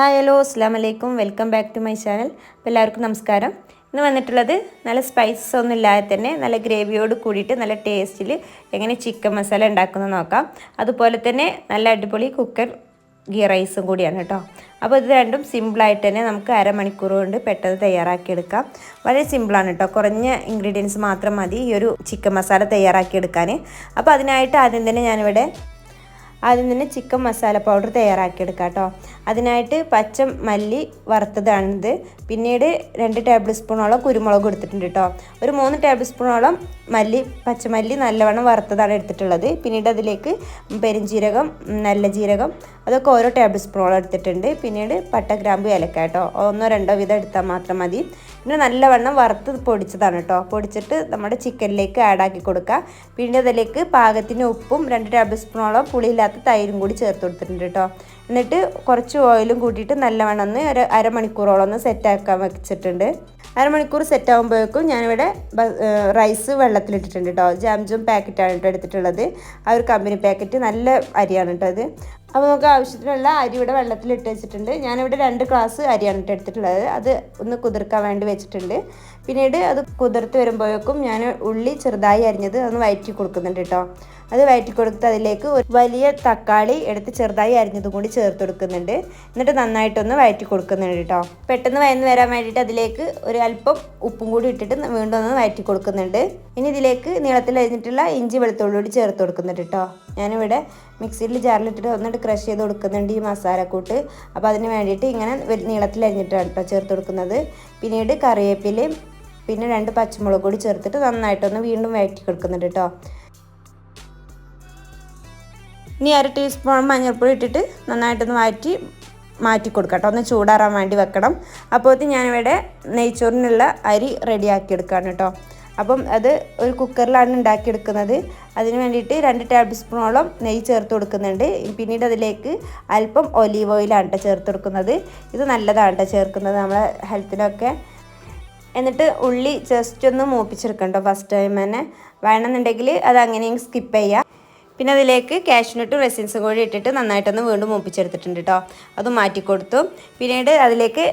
Hi hello അസ്സാം വലൈക്കും welcome back to my channel അപ്പോൾ എല്ലാവർക്കും നമസ്കാരം. ഇന്ന് വന്നിട്ടുള്ളത് നല്ല സ്പൈസസ് ഒന്നും ഇല്ലാതെ തന്നെ നല്ല ഗ്രേവിയോട് കൂടിയിട്ട് നല്ല ടേസ്റ്റിൽ എങ്ങനെ ചിക്കൻ മസാല ഉണ്ടാക്കുന്നത് നോക്കാം. അതുപോലെ തന്നെ നല്ല അടിപൊളി കുക്കർ ഗീ റൈസും കൂടിയാണ് കേട്ടോ. അപ്പോൾ ഇത് രണ്ടും സിമ്പിളായിട്ട് തന്നെ നമുക്ക് അരമണിക്കൂർ കൊണ്ട് പെട്ടെന്ന് തയ്യാറാക്കിയെടുക്കാം. വളരെ സിമ്പിളാണ് കേട്ടോ. കുറഞ്ഞ ഇൻഗ്രീഡിയൻസ് മാത്രം മതി ഈ ഒരു ചിക്കൻ മസാല തയ്യാറാക്കിയെടുക്കാൻ അപ്പോൾ അതിനായിട്ട് ആദ്യം തന്നെ ഞാനിവിടെ ആദ്യം തന്നെ ചിക്കൻ മസാല പൗഡർ തയ്യാറാക്കിയെടുക്കാം കേട്ടോ അതിനായിട്ട് പച്ച മല്ലി വറുത്തതാണിത്. പിന്നീട് രണ്ട് ടേബിൾ സ്പൂണോളം കുരുമുളക് എടുത്തിട്ടുണ്ട് കേട്ടോ ഒരു മൂന്ന് ടേബിൾ സ്പൂണോളം മല്ലി പച്ചമല്ലി നല്ലവണ്ണം വറുത്തതാണ് എടുത്തിട്ടുള്ളത്. പിന്നീട് അതിലേക്ക് പെരിഞ്ജീരകം നല്ല ജീരകം അതൊക്കെ ഓരോ ടേബിൾ സ്പൂണോളം എടുത്തിട്ടുണ്ട്. പിന്നീട് പട്ട ഗ്രാമ്പു ഏലക്ക കേട്ടോ ഒന്നോ രണ്ടോ വിധം എടുത്താൽ മാത്രം മതി. പിന്നെ നല്ലവണ്ണം വറുത്ത് പൊടിച്ചതാണ് കേട്ടോ പൊടിച്ചിട്ട് നമ്മുടെ ചിക്കനിലേക്ക് ആഡാക്കി കൊടുക്കുക. പിന്നീട് അതിലേക്ക് പാകത്തിന് ഉപ്പും രണ്ട് ടേബിൾ സ്പൂണോളം പുളിയില്ലാത്ത തൈരും കൂടി ചേർത്ത് കൊടുത്തിട്ടുണ്ട് കേട്ടോ എന്നിട്ട് കുറച്ച് ഓയിലും കൂട്ടിയിട്ട് നല്ലവണ്ണം ഒന്ന് ഒരു അരമണിക്കൂറോളം ഒന്ന് സെറ്റാക്കാൻ വെച്ചിട്ടുണ്ട്. അരമണിക്കൂർ സെറ്റ് ആകുമ്പോഴേക്കും ഞാനിവിടെ റൈസ് വെള്ളത്തിലിട്ടിട്ടുണ്ട് കേട്ടോ ജാംജും പാക്കറ്റാണ് കേട്ടോ എടുത്തിട്ടുള്ളത്. ആ ഒരു കമ്പനി പാക്കറ്റ് നല്ല അരിയാണ് കേട്ടോ അത് അപ്പോൾ നമുക്ക് ആവശ്യത്തിനുള്ള അരി ഇവിടെ വെള്ളത്തിലിട്ട് വെച്ചിട്ടുണ്ട്. ഞാനിവിടെ രണ്ട് ഗ്ലാസ് അരിയാണ് കേട്ടോ എടുത്തിട്ടുള്ളത്. അത് ഒന്ന് കുതിർക്കാൻ വേണ്ടി വെച്ചിട്ടുണ്ട്. പിന്നീട് അത് കുതിർത്ത് വരുമ്പോഴേക്കും ഞാൻ ഉള്ളി ചെറുതായി അരിഞ്ഞത് ഒന്ന് വയറ്റി കൊടുക്കുന്നുണ്ട് കേട്ടോ. അത് വയറ്റി കൊടുത്ത് അതിലേക്ക് ഒരു വലിയ തക്കാളി എടുത്ത് ചെറുതായി അരിഞ്ഞതും കൂടി ചേർത്ത് കൊടുക്കുന്നുണ്ട്. എന്നിട്ട് നന്നായിട്ടൊന്ന് വയറ്റി കൊടുക്കുന്നുണ്ട് കേട്ടോ. പെട്ടെന്ന് വയന്ന് വരാൻ വേണ്ടിയിട്ട് അതിലേക്ക് ഒരു അല്പം ഉപ്പും കൂടി ഇട്ടിട്ട് വീണ്ടും ഒന്ന് വയറ്റി കൊടുക്കുന്നുണ്ട്. ഇനി ഇതിലേക്ക് നീളത്തിൽ അരിഞ്ഞിട്ടുള്ള ഇഞ്ചി വെളുത്തുള്ളി കൂടി ചേർത്ത് കൊടുക്കുന്നുണ്ട് കേട്ടോ. ഞാനിവിടെ മിക്സിയിൽ ജാറിലിട്ടിട്ട് ഒന്നിട്ട് ക്രഷ് ചെയ്ത് കൊടുക്കുന്നുണ്ട് ഈ മസാലക്കൂട്ട്. അപ്പോൾ അതിന് വേണ്ടിയിട്ട് ഇങ്ങനെ നീളത്തിൽ അരിഞ്ഞിട്ടാണ് കേട്ടോ ചേർത്ത് കൊടുക്കുന്നത്. പിന്നീട് കറിവേപ്പിലയും പിന്നെ രണ്ട് പച്ചമുളക് കൂടി ചേർത്തിട്ട് നന്നായിട്ടൊന്ന് വീണ്ടും വഴറ്റി കൊടുക്കുന്നുണ്ട് കേട്ടോ. ഇനി അര ടീസ്പൂൺ മഞ്ഞൾപ്പൊടി ഇട്ടിട്ട് നന്നായിട്ടൊന്ന് മാറ്റി മാറ്റി കൊടുക്കാം കേട്ടോ. ഒന്ന് ചൂടാറാൻ വേണ്ടി വെക്കണം. അപ്പോൾ ഞാനിവിടെ നെയ്ച്ചോറിനുള്ള അരി റെഡിയാക്കി എടുക്കുകയാണ് കേട്ടോ. അപ്പം അത് ഒരു കുക്കറിലാണ് ഉണ്ടാക്കിയെടുക്കുന്നത്. അതിന് വേണ്ടിയിട്ട് രണ്ട് ടേബിൾ സ്പൂണോളം നെയ്യ് ചേർത്ത് കൊടുക്കുന്നുണ്ട്. പിന്നീട് അതിലേക്ക് അല്പം ഒലീവ് ഓയിലാണ് കേട്ടോ ചേർത്ത് കൊടുക്കുന്നത്. ഇത് നല്ലതാണ് കേട്ടോ ചേർക്കുന്നത്. നമ്മളെ ഹെൽത്തിനൊക്കെ എന്നിട്ട് ഉള്ളി ജസ്റ്റ് ഒന്ന് മൂപ്പിച്ചെടുക്കണ്ടോ ഫസ്റ്റ് ടൈം തന്നെ. വേണമെന്നുണ്ടെങ്കിൽ അത് അങ്ങനെയും സ്കിപ്പ് ചെയ്യാം. പിന്നെ അതിലേക്ക് കാഷ്നട്ടും റെസിൻസും കൂടി ഇട്ടിട്ട് നന്നായിട്ടൊന്ന് വീണ്ടും മൂപ്പിച്ചെടുത്തിട്ടുണ്ട് കേട്ടോ അത് മാറ്റിക്കൊടുത്തു പിന്നീട് അതിലേക്ക്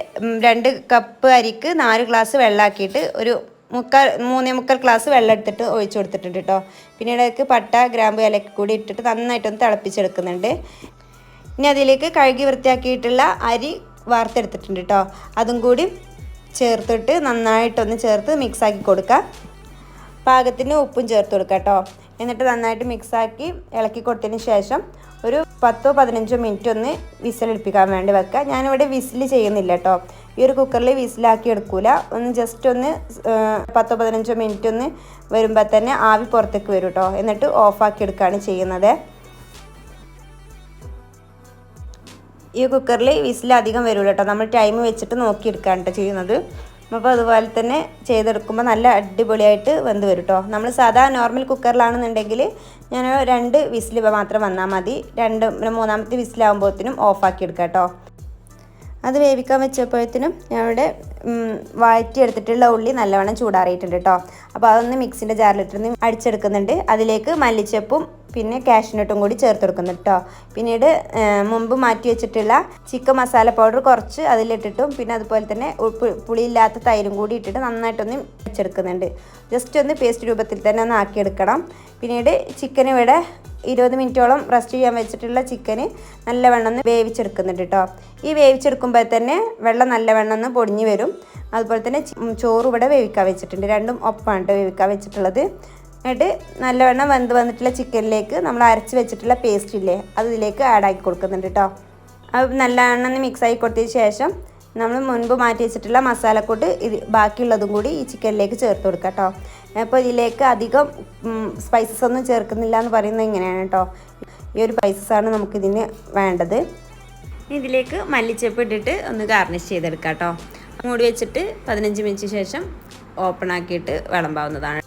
രണ്ട് കപ്പ് അരിക്ക് നാല് ഗ്ലാസ് വെള്ളമാക്കിയിട്ട് ഒരു മുക്കാൽ മൂന്നേ മുക്കാൽ ഗ്ലാസ് വെള്ളം എടുത്തിട്ട് ഒഴിച്ചു കൊടുത്തിട്ടുണ്ട് കേട്ടോ പിന്നീട് അതിലേക്ക് പട്ട ഗ്രാമ്പ് ഇലക്ക് കൂടി ഇട്ടിട്ട് നന്നായിട്ടൊന്ന് തിളപ്പിച്ചെടുക്കുന്നുണ്ട്. ഇനി അതിലേക്ക് കഴുകി വൃത്തിയാക്കിയിട്ടുള്ള അരി വാർത്തെടുത്തിട്ടുണ്ട് കേട്ടോ അതും കൂടി ചേർത്തിട്ട് നന്നായിട്ടൊന്ന് ചേർത്ത് മിക്സാക്കി കൊടുക്കുക പാകത്തിന് ഉപ്പും ചേർത്ത് കൊടുക്കുക കേട്ടോ എന്നിട്ട് നന്നായിട്ട് മിക്സാക്കി ഇളക്കി കൊടുത്തതിന് ശേഷം ഒരു പത്തോ പതിനഞ്ചോ മിനിറ്റ് ഒന്ന് വിസിലെടുപ്പിക്കാൻ വേണ്ടി വെക്കുക. ഞാനിവിടെ വിസിൽ ചെയ്യുന്നില്ല കേട്ടോ ഈ ഒരു കുക്കറിൽ വിസിലാക്കി എടുക്കൂല. ഒന്ന് ജസ്റ്റ് ഒന്ന് പത്തോ പതിനഞ്ചോ മിനിറ്റ് ഒന്ന് വരുമ്പോൾ തന്നെ ആവി പുറത്തേക്ക് വരും കേട്ടോ എന്നിട്ട് ഓഫാക്കി എടുക്കുകയാണ് ചെയ്യുന്നത്. ഈ കുക്കറിൽ വിസിലധികം വരില്ല കേട്ടോ. നമ്മൾ ടൈം വെച്ചിട്ട് നോക്കിയെടുക്കുകയാണ് കേട്ടോ ചെയ്യുന്നത്. അപ്പോൾ അതുപോലെ തന്നെ ചെയ്തെടുക്കുമ്പോൾ നല്ല അടിപൊളിയായിട്ട് വെന്ത് വരും കേട്ടോ. നമ്മൾ സാധാ നോർമൽ കുക്കറിലാണെന്നുണ്ടെങ്കിൽ ഞാൻ രണ്ട് വിസിൽ മാത്രം വന്നാൽ മതി. രണ്ട് മൂന്നാമത്തെ വിസിലാകുമ്പോഴത്തേനും ഓഫാക്കി എടുക്കാം കേട്ടോ. അത് വേവിക്കാൻ വെച്ചപ്പോഴത്തേനും ഞാനിവിടെ വഴറ്റി എടുത്തിട്ടുള്ള ഉള്ളി നല്ലവണ്ണം ചൂടാറിയിട്ടുണ്ട് കേട്ടോ. അപ്പോൾ അതൊന്ന് മിക്സിന്റെ ജാറിലിട്ടിരുന്ന് അടിച്ചെടുക്കുന്നുണ്ട്. അതിലേക്ക് മല്ലിച്ചപ്പും പിന്നെ കാഷ്നട്ടും കൂടി ചേർത്ത് കൊടുക്കുന്നുണ്ട് കേട്ടോ. പിന്നീട് മുമ്പ് മാറ്റി വെച്ചിട്ടുള്ള ചിക്കൻ മസാല പൗഡർ കുറച്ച് അതിലിട്ടിട്ടും പിന്നെ അതുപോലെ തന്നെ പുളിയില്ലാത്ത തൈരും കൂടി ഇട്ടിട്ട് നന്നായിട്ടൊന്ന് വെച്ചെടുക്കുന്നുണ്ട് ജസ്റ്റ് ഒന്ന് പേസ്റ്റ് രൂപത്തിൽ തന്നെ ഒന്ന് ആക്കിയെടുക്കണം. പിന്നീട് ചിക്കൻ ഇവിടെ ഇരുപത് മിനിറ്റോളം റെസ്റ്റ് ചെയ്യാൻ വെച്ചിട്ടുള്ള ചിക്കന് നല്ലവണ്ണം ഒന്ന് വേവിച്ചെടുക്കുന്നുണ്ട് കേട്ടോ. ഈ വേവിച്ചെടുക്കുമ്പോൾ തന്നെ വെള്ളം നല്ലവണ്ണം ഒന്ന് പൊടിഞ്ഞു വരും. അതുപോലെ തന്നെ ചോറ് ഇവിടെ വേവിക്കാൻ വെച്ചിട്ടുണ്ട്. രണ്ടും ഒപ്പമാണ് കേട്ടോ വേവിക്കാൻ വെച്ചിട്ടുള്ളത്. എന്നിട്ട് നല്ലവണ്ണം വെന്ത് വന്നിട്ടുള്ള ചിക്കനിലേക്ക് നമ്മൾ അരച്ച് വെച്ചിട്ടുള്ള പേസ്റ്റ് ഇല്ലേ അത് ഇതിലേക്ക് ആഡ് ആക്കി കൊടുക്കുന്നുണ്ട് കേട്ടോ. അത് നല്ലവണ്ണം ഒന്ന് മിക്സ് ആയി കൊടുത്തതിന് ശേഷം നമ്മൾ മുൻപ് മാറ്റി വെച്ചിട്ടുള്ള മസാലക്കൂട്ട് ഇത് ബാക്കിയുള്ളതും കൂടി ഈ ചിക്കനിലേക്ക് ചേർത്ത് കൊടുക്കാം കേട്ടോ. അപ്പോൾ ഇതിലേക്ക് അധികം സ്പൈസസ് ഒന്നും ചേർക്കുന്നില്ല എന്ന് പറയുന്നത് ഇങ്ങനെയാണ് കേട്ടോ. ഈ ഒരു സ്പൈസസാണ് നമുക്കിതിന് വേണ്ടത്. ഇതിലേക്ക് മല്ലിച്ചപ്പ് ഇട്ടിട്ട് ഒന്ന് ഗാർണിഷ് ചെയ്തെടുക്കാം കേട്ടോ. മൂടി വെച്ചിട്ട് പതിനഞ്ച് മിനിറ്റ് ശേഷം ഓപ്പൺ ആക്കിയിട്ട് വിളമ്പാവുന്നതാണ്.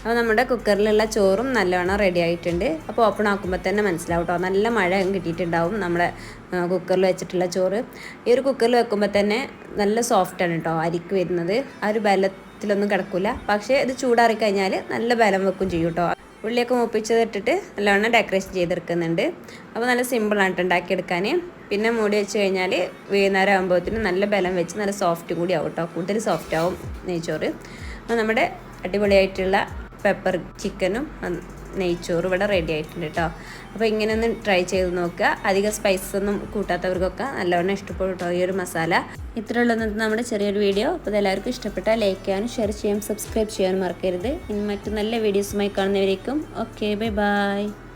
അപ്പോൾ നമ്മുടെ കുക്കറിലുള്ള ചോറും നല്ലവണ്ണം റെഡി ആയിട്ടുണ്ട്. അപ്പോൾ ഓപ്പൺ ആക്കുമ്പോൾ തന്നെ മനസ്സിലാവും കേട്ടോ നല്ല മഴ കിട്ടിയിട്ടുണ്ടാവും നമ്മുടെ കുക്കറിൽ വെച്ചിട്ടുള്ള ചോറ്. ഈ ഒരു കുക്കറിൽ വെക്കുമ്പോൾ തന്നെ നല്ല സോഫ്റ്റാണ് കേട്ടോ അരിക്ക് വരുന്നത്. ആ ഒരു ബലത്തിലൊന്നും കിടക്കില്ല പക്ഷേ ഇത് ചൂടാറി കഴിഞ്ഞാൽ നല്ല ബലം വെക്കും ചെയ്യും കേട്ടോ ഉള്ളിയൊക്കെ മൂപ്പിച്ചത് ഇട്ടിട്ട് നല്ലവണ്ണം ഡെക്കറേഷൻ ചെയ്തെടുക്കുന്നുണ്ട്. അപ്പോൾ നല്ല സിമ്പിളാണ് കേട്ടോ ഉണ്ടാക്കിയെടുക്കാൻ പിന്നെ മൂടി വെച്ച് കഴിഞ്ഞാൽ വൈകുന്നേരം ആകുമ്പോഴത്തേനും നല്ല ബലം വെച്ച് നല്ല സോഫ്റ്റ് കൂടി ആവും കേട്ടോ കൂടുതൽ സോഫ്റ്റ് ആവും നെയ്ച്ചോറ്. അപ്പോൾ നമ്മുടെ അടിപൊളിയായിട്ടുള്ള പെപ്പർ ചിക്കനും നെയ്ച്ചോറ് ഇവിടെ റെഡി ആയിട്ടുണ്ട് കേട്ടോ അപ്പോൾ ഇങ്ങനെ ഒന്ന് ട്രൈ ചെയ്ത് നോക്കുക. അധികം സ്പൈസസ് ഒന്നും കൂട്ടാത്തവർക്കൊക്കെ നല്ലവണ്ണം ഇഷ്ടപ്പെടും കേട്ടോ ഈ ഒരു മസാല. ഇത്രയുള്ള നമ്മുടെ ചെറിയൊരു വീഡിയോ അപ്പോൾ ഇതെല്ലാവർക്കും ഇഷ്ടപ്പെട്ടാൽ ലൈക്ക് ചെയ്യാനും ഷെയർ ചെയ്യാനും സബ്സ്ക്രൈബ് ചെയ്യാനും മറക്കരുത്. ഇനി മറ്റു നല്ല വീഡിയോസുമായി കാണുന്നവരേക്കും. Okay bye bye